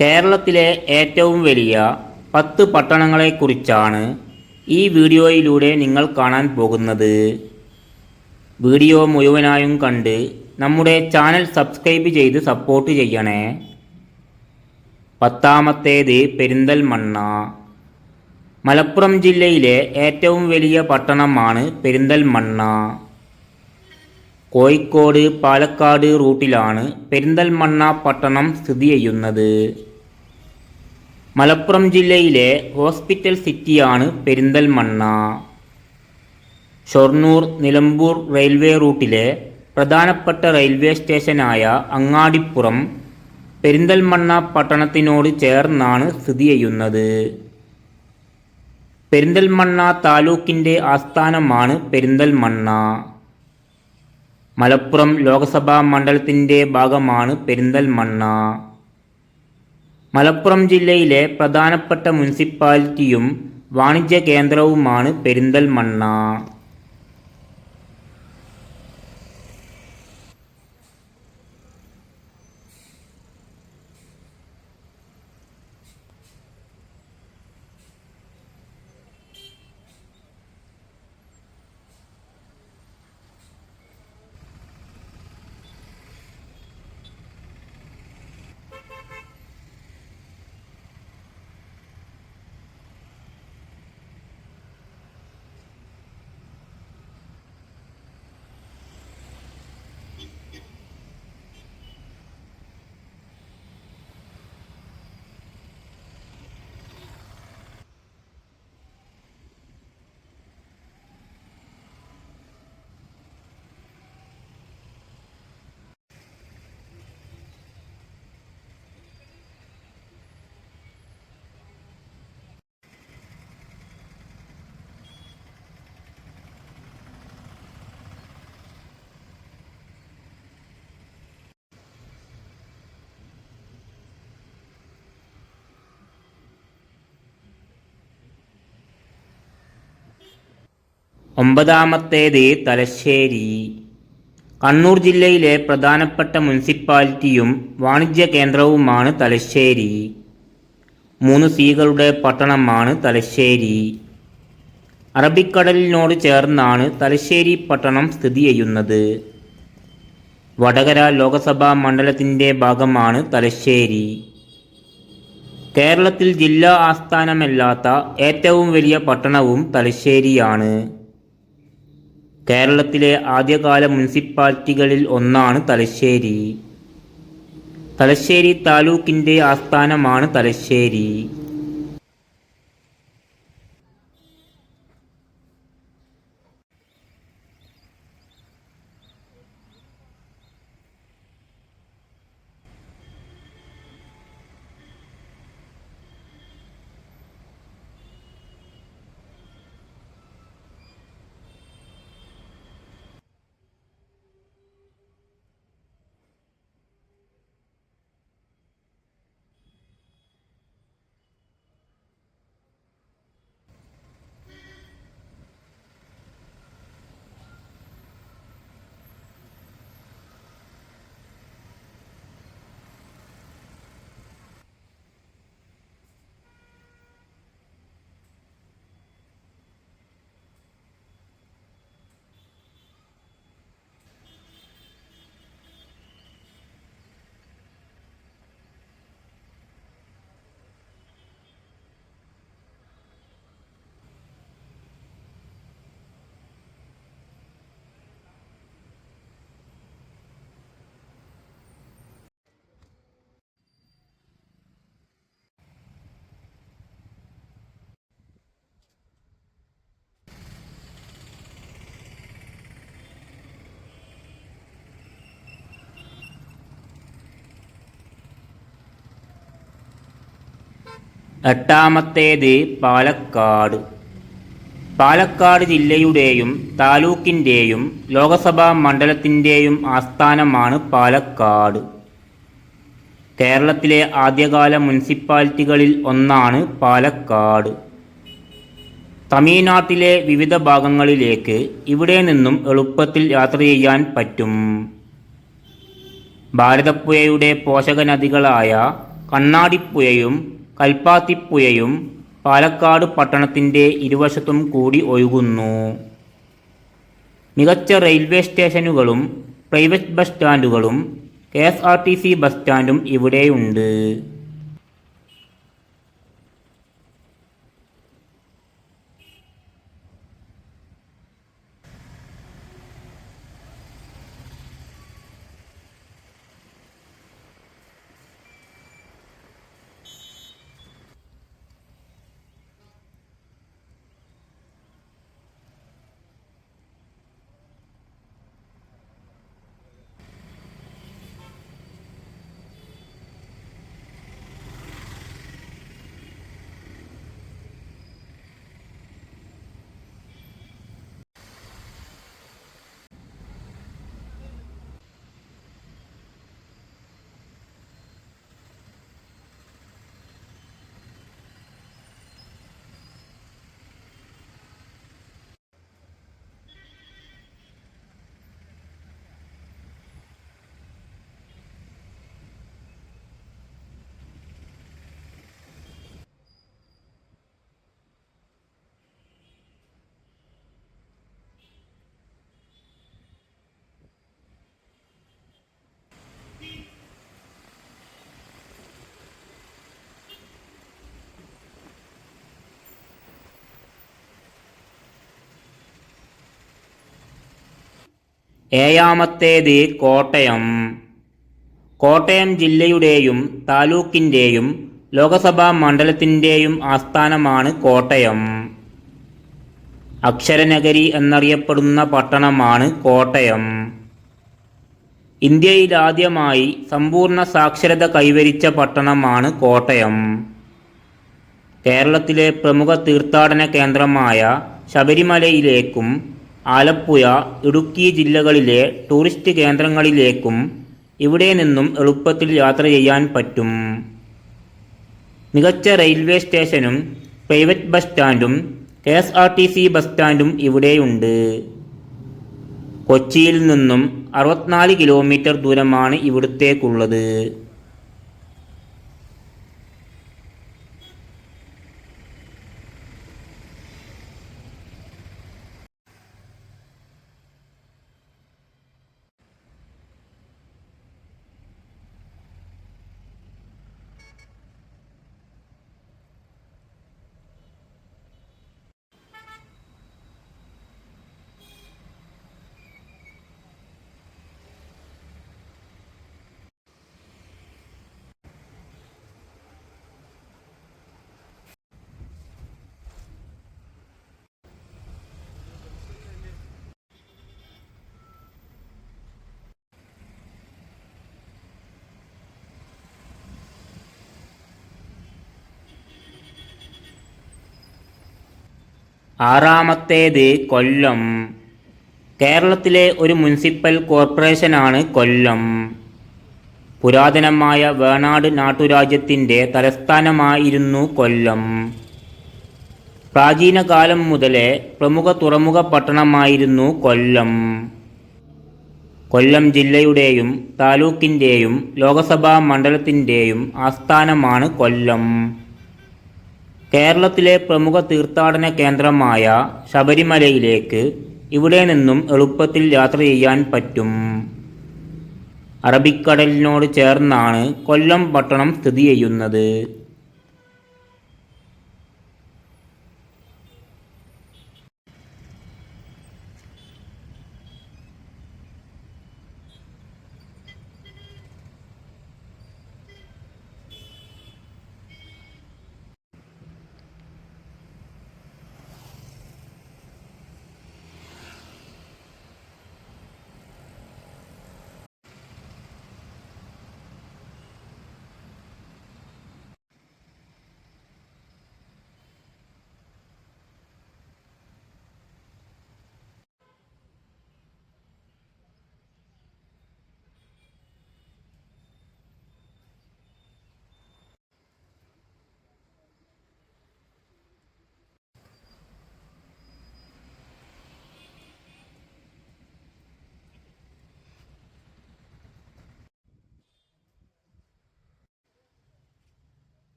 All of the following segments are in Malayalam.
കേരളത്തിലെ ഏറ്റവും വലിയ പത്ത് പട്ടണങ്ങളെക്കുറിച്ചാണ് ഈ വീഡിയോയിലൂടെ നിങ്ങൾ കാണാൻ പോകുന്നത്. വീഡിയോ മുഴുവനായും കണ്ട് നമ്മുടെ ചാനൽ സബ്സ്ക്രൈബ് ചെയ്ത് സപ്പോർട്ട് ചെയ്യണേ. പത്താമത്തേത് പെരിന്തൽമണ്ണ. മലപ്പുറം ജില്ലയിലെ ഏറ്റവും വലിയ പട്ടണമാണ് പെരിന്തൽമണ്ണ. കോഴിക്കോട് പാലക്കാട് റൂട്ടിലാണ് പെരിന്തൽമണ്ണ പട്ടണം സ്ഥിതി ചെയ്യുന്നത്. മലപ്പുറം ജില്ലയിലെ ഹോസ്പിറ്റൽ സിറ്റിയാണ് പെരിന്തൽമണ്ണ. ഷൊർണൂർ നിലമ്പൂർ റെയിൽവേ റൂട്ടിലെ പ്രധാനപ്പെട്ട റെയിൽവേ സ്റ്റേഷനായ അങ്ങാടിപ്പുറം പെരിന്തൽമണ്ണ പട്ടണത്തിനോട് ചേർന്നാണ് സ്ഥിതി ചെയ്യുന്നത്. പെരിന്തൽമണ്ണ താലൂക്കിന്റെ ആസ്ഥാനമാണ് പെരിന്തൽമണ്ണ. മലപ്പുറം ലോക്സഭാ മണ്ഡലത്തിന്റെ ഭാഗമാണ് പെരിന്തൽമണ്ണ. മലപ്പുറം ജില്ലയിലെ പ്രധാനപ്പെട്ട മുനിസിപ്പാലിറ്റിയും വാണിജ്യ കേന്ദ്രവുമാണ് പെരിന്തൽമണ്ണ. ഒമ്പതാമത്തേത് തലശ്ശേരി. കണ്ണൂർ ജില്ലയിലെ പ്രധാനപ്പെട്ട മുനിസിപ്പാലിറ്റിയും വാണിജ്യ കേന്ദ്രവുമാണ് തലശ്ശേരി. മൂന്ന് സീകളുടെ പട്ടണമാണ് തലശ്ശേരി. അറബിക്കടലിനോട് ചേർന്നാണ് തലശ്ശേരി പട്ടണം സ്ഥിതി ചെയ്യുന്നത്. വടകര ലോകസഭാ മണ്ഡലത്തിന്റെ ഭാഗമാണ് തലശ്ശേരി. കേരളത്തിൽ ജില്ലാ ആസ്ഥാനമല്ലാത്ത ഏറ്റവും വലിയ പട്ടണവും തലശ്ശേരിയാണ്. കേരളത്തിലെ ആദ്യകാല മുനിസിപ്പാലിറ്റികളിൽ ഒന്നാണ് തലശ്ശേരി. തലശ്ശേരി താലൂക്കിന്റെ ആസ്ഥാനമാണ് തലശ്ശേരി. എട്ടാമത്തേത് പാലക്കാട്. പാലക്കാട് ജില്ലയുടെയും താലൂക്കിന്റെയും ലോകസഭാ മണ്ഡലത്തിന്റെയും ആസ്ഥാനമാണ് പാലക്കാട്. കേരളത്തിലെ ആദ്യകാല മുനിസിപ്പാലിറ്റികളിൽ ഒന്നാണ് പാലക്കാട്. തമിഴ്നാട്ടിലെ വിവിധ ഭാഗങ്ങളിലേക്ക് ഇവിടെ നിന്നും എളുപ്പത്തിൽ യാത്ര ചെയ്യാൻ പറ്റും. ഭാരതപ്പുഴയുടെ പോഷക നദികളായ കണ്ണാടിപ്പുഴയും കൽപ്പാത്തിപ്പുഴയും പാലക്കാട് പട്ടണത്തിന്റെ ഇരുവശത്തും കൂടി ഒഴുകുന്നു. മികച്ച റെയിൽവേ സ്റ്റേഷനുകളും private bus സ്റ്റാൻഡുകളും K S R T C bus സ്റ്റാൻഡും ഇവിടെയുണ്ട്. ഏഴാമത്തേത് കോട്ടയം. കോട്ടയം ജില്ലയുടെയും താലൂക്കിന്റെയും ലോകസഭാ മണ്ഡലത്തിന്റെയും ആസ്ഥാനമാണ് കോട്ടയം. അക്ഷരനഗരി എന്നറിയപ്പെടുന്ന പട്ടണമാണ് കോട്ടയം. ഇന്ത്യയിലാദ്യമായി സമ്പൂർണ സാക്ഷരത കൈവരിച്ച പട്ടണമാണ് കോട്ടയം. കേരളത്തിലെ പ്രമുഖ തീർത്ഥാടന കേന്ദ്രമായ ശബരിമലയിലേക്കും ആലപ്പുഴ ഇടുക്കി ജില്ലകളിലെ ടൂറിസ്റ്റ് കേന്ദ്രങ്ങളിലേക്കും ഇവിടെ നിന്നും എളുപ്പത്തിൽ യാത്ര ചെയ്യാൻ പറ്റും. മികച്ച റെയിൽവേ സ്റ്റേഷനും private bus സ്റ്റാൻഡും K S R T C bus സ്റ്റാൻഡും ഇവിടെയുണ്ട്. കൊച്ചിയിൽ നിന്നും അറുപത്തിനാല് കിലോമീറ്റർ ദൂരമാണ് ഇവിടത്തേക്കുള്ളത്. ആറാമത്തേത് കൊല്ലം. കേരളത്തിലെ ഒരു മുനിസിപ്പൽ കോർപ്പറേഷനാണ് കൊല്ലം. പുരാതനമായ വേണാട് നാട്ടുരാജ്യത്തിന്റെ തലസ്ഥാനമായിരുന്നു കൊല്ലം. പ്രാചീന കാലം മുതലേ പ്രമുഖ തുറമുഖ പട്ടണമായിരുന്നു കൊല്ലം. കൊല്ലം ജില്ലയുടെയും താലൂക്കിന്റെയും ലോകസഭാ മണ്ഡലത്തിന്റെയും ആസ്ഥാനമാണ് കൊല്ലം. കേരളത്തിലെ പ്രമുഖ തീർത്ഥാടന കേന്ദ്രമായ ശബരിമലയിലേക്ക് ഇവിടെ നിന്നും എളുപ്പത്തിൽ യാത്ര ചെയ്യാൻ പറ്റും. അറബിക്കടലിനോട് ചേർന്നാണ് കൊല്ലം പട്ടണം സ്ഥിതി ചെയ്യുന്നത്.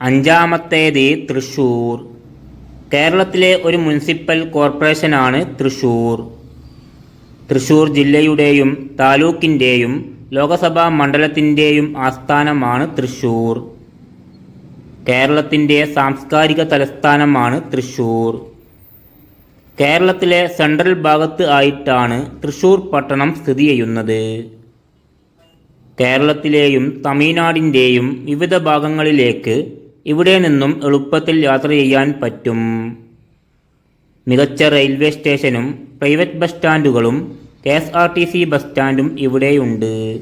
അഞ്ചാമത്തേത് തൃശൂർ. കേരളത്തിലെ ഒരു മുനിസിപ്പൽ കോർപ്പറേഷനാണ് തൃശൂർ. തൃശൂർ ജില്ലയുടെയും താലൂക്കിന്റെയും ലോകസഭാ മണ്ഡലത്തിന്റെയും ആസ്ഥാനമാണ് തൃശൂർ. കേരളത്തിന്റെ സാംസ്കാരിക തലസ്ഥാനമാണ് തൃശൂർ. കേരളത്തിലെ സെൻട്രൽ ഭാഗത്ത് ആയിട്ടാണ് തൃശൂർ പട്ടണം സ്ഥിതി ചെയ്യുന്നത്. കേരളത്തിലെയും തമിഴ്നാടിന്റെയും വിവിധ ഭാഗങ്ങളിലേക്ക് ഇവിടെ നിന്നും എളുപ്പത്തിൽ യാത്ര ചെയ്യാൻ പറ്റും. മികച്ച റെയിൽവേ സ്റ്റേഷനും private bus സ്റ്റാൻഡുകളും K S R T C bus സ്റ്റാൻഡും ഇവിടെയുണ്ട്.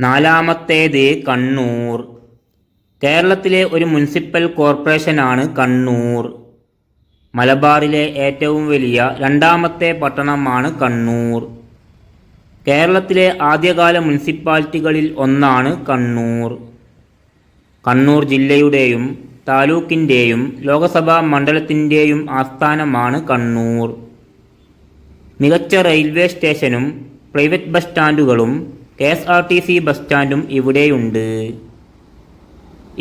നാലാമത്തേത് കണ്ണൂർ. കേരളത്തിലെ ഒരു മുനിസിപ്പൽ കോർപ്പറേഷനാണ് കണ്ണൂർ. മലബാറിലെ ഏറ്റവും വലിയ രണ്ടാമത്തെ പട്ടണമാണ് കണ്ണൂർ. കേരളത്തിലെ ആദ്യകാല മുനിസിപ്പാലിറ്റികളിൽ ഒന്നാണ് കണ്ണൂർ. കണ്ണൂർ ജില്ലയുടെയും താലൂക്കിന്റെയും ലോകസഭാ മണ്ഡലത്തിന്റെയും ആസ്ഥാനമാണ് കണ്ണൂർ. മികച്ച റെയിൽവേ സ്റ്റേഷനും private bus സ്റ്റാൻഡുകളും K S R T C bus സ്റ്റാൻഡും ഇവിടെയുണ്ട്.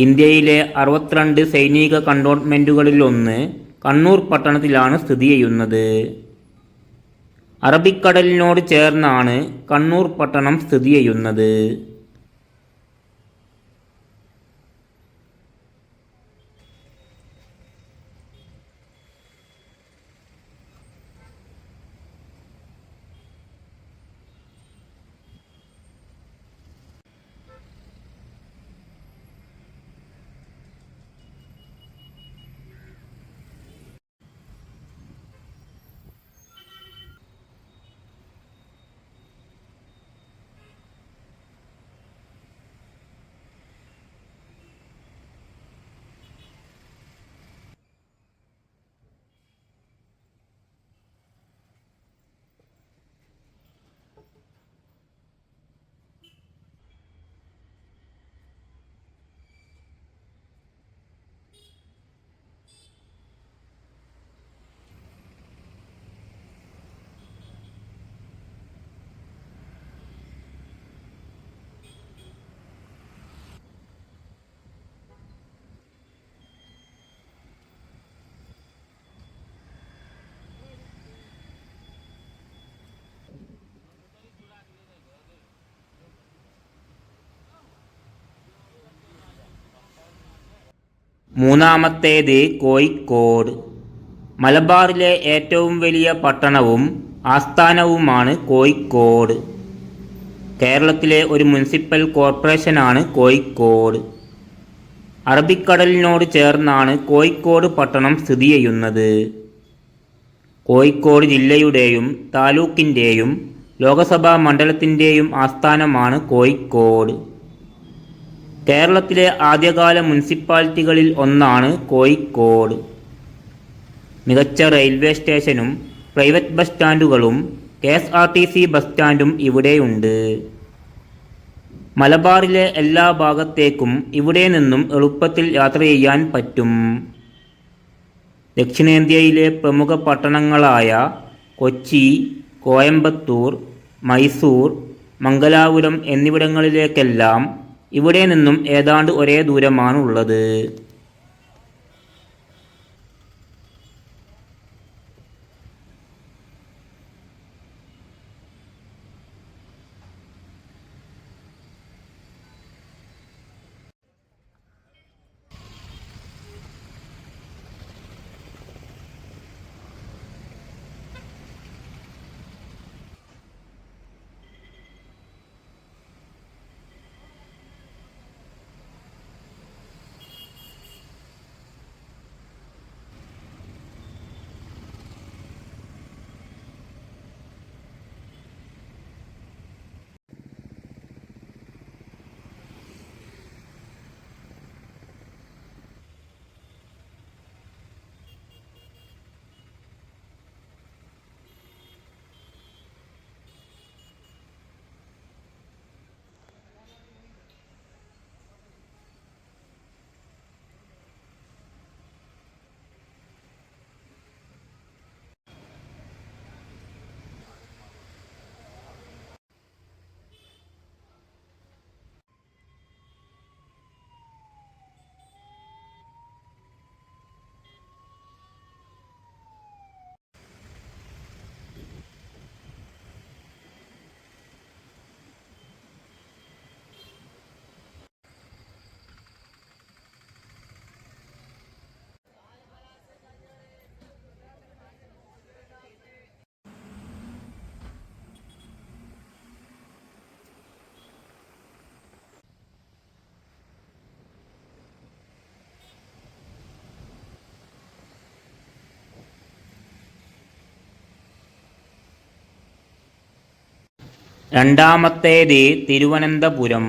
ഇന്ത്യയിലെ അറുപത്തിരണ്ട് സൈനിക കണ്ടോൺമെന്റുകളിലൊന്ന് കണ്ണൂർ പട്ടണത്തിലാണ് സ്ഥിതി ചെയ്യുന്നത്. അറബിക്കടലിനോട് ചേർന്നാണ് കണ്ണൂർ പട്ടണം സ്ഥിതി ചെയ്യുന്നത്. മൂന്നാമത്തേത് കോഴിക്കോട്. മലബാറിലെ ഏറ്റവും വലിയ പട്ടണവും ആസ്ഥാനവുമാണ് കോഴിക്കോട്. കേരളത്തിലെ ഒരു മുനിസിപ്പൽ കോർപ്പറേഷനാണ് കോഴിക്കോട്. അറബിക്കടലിനോട് ചേർന്നാണ് കോഴിക്കോട് പട്ടണം സ്ഥിതി ചെയ്യുന്നത്. കോഴിക്കോട് ജില്ലയുടെയും താലൂക്കിന്റെയും ലോകസഭാ മണ്ഡലത്തിന്റെയും ആസ്ഥാനമാണ് കോഴിക്കോട്. കേരളത്തിലെ ആദ്യകാല മുനിസിപ്പാലിറ്റികളിൽ ഒന്നാണ് കോഴിക്കോട്. മികച്ച റെയിൽവേ സ്റ്റേഷനും private bus സ്റ്റാൻഡുകളും K S R T C bus സ്റ്റാൻഡും ഇവിടെയുണ്ട്. മലബാറിലെ എല്ലാ ഭാഗത്തേക്കും ഇവിടെ നിന്നും എളുപ്പത്തിൽ യാത്ര ചെയ്യാൻ പറ്റും. ദക്ഷിണേന്ത്യയിലെ പ്രമുഖ പട്ടണങ്ങളായ കൊച്ചി കോയമ്പത്തൂർ മൈസൂർ മംഗലാപുരം എന്നിവിടങ്ങളിലേക്കെല്ലാം ഇവിടെ നിന്നും ഏതാണ്ട് ഒരേ ദൂരമാണ് ഉള്ളത്. രണ്ടാമത്തേത് തിരുവനന്തപുരം.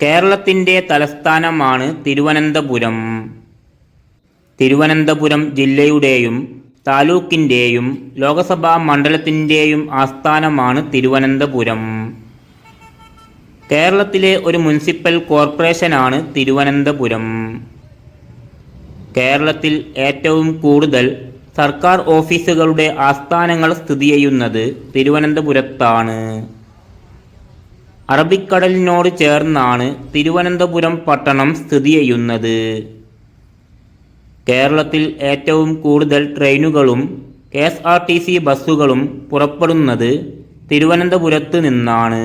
കേരളത്തിന്റെ തലസ്ഥാനമാണ് തിരുവനന്തപുരം. തിരുവനന്തപുരം ജില്ലയുടെയും താലൂക്കിന്റെയും ലോകസഭാ മണ്ഡലത്തിന്റെയും ആസ്ഥാനമാണ് തിരുവനന്തപുരം. കേരളത്തിലെ ഒരു മുനിസിപ്പൽ കോർപ്പറേഷനാണ് തിരുവനന്തപുരം. കേരളത്തിൽ ഏറ്റവും കൂടുതൽ സർക്കാർ ഓഫീസുകളുടെ ആസ്ഥാനങ്ങൾ സ്ഥിതി ചെയ്യുന്നത് തിരുവനന്തപുരത്താണ്. അറബിക്കടലിനോട് ചേർന്നാണ് തിരുവനന്തപുരം പട്ടണം സ്ഥിതി ചെയ്യുന്നത്. കേരളത്തിൽ ഏറ്റവും കൂടുതൽ ട്രെയിനുകളും K S R T C ബസ്സുകളും പുറപ്പെടുന്നത് തിരുവനന്തപുരത്ത് നിന്നാണ്.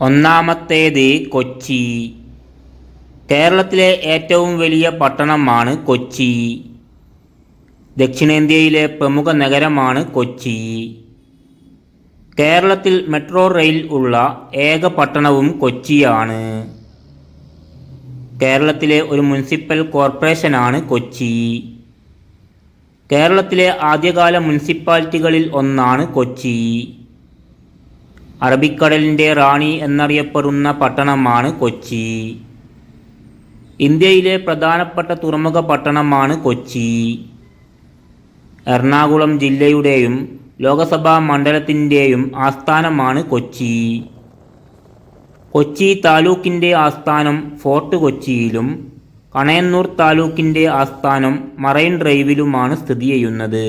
ഒന്നാമത്തേത് കൊച്ചി. കേരളത്തിലെ ഏറ്റവും വലിയ പട്ടണമാണ് കൊച്ചി. ദക്ഷിണേന്ത്യയിലെ പ്രമുഖ നഗരമാണ് കൊച്ചി. കേരളത്തിൽ മെട്രോ റെയിൽ ഉള്ള ഏക പട്ടണവും കൊച്ചിയാണ്. കേരളത്തിലെ ഒരു മുനിസിപ്പൽ കോർപ്പറേഷനാണ് കൊച്ചി. കേരളത്തിലെ ആദ്യകാല മുനിസിപ്പാലിറ്റികളിൽ ഒന്നാണ് കൊച്ചി. അറബിക്കടലിന്റെ റാണി എന്നറിയപ്പെടുന്ന പട്ടണമാണ് കൊച്ചി. ഇന്ത്യയിലെ പ്രധാനപ്പെട്ട തുറമുഖ പട്ടണമാണ് കൊച്ചി. എറണാകുളം ജില്ലയുടെയും ലോകസഭാ മണ്ഡലത്തിന്റെയും ആസ്ഥാനമാണ് കൊച്ചി. കൊച്ചി താലൂക്കിന്റെ ആസ്ഥാനം ഫോർട്ട് കൊച്ചിയിലും കണയന്നൂർ താലൂക്കിന്റെ ആസ്ഥാനം മറൈൻ ഡ്രൈവിലുമാണ് സ്ഥിതി ചെയ്യുന്നത്.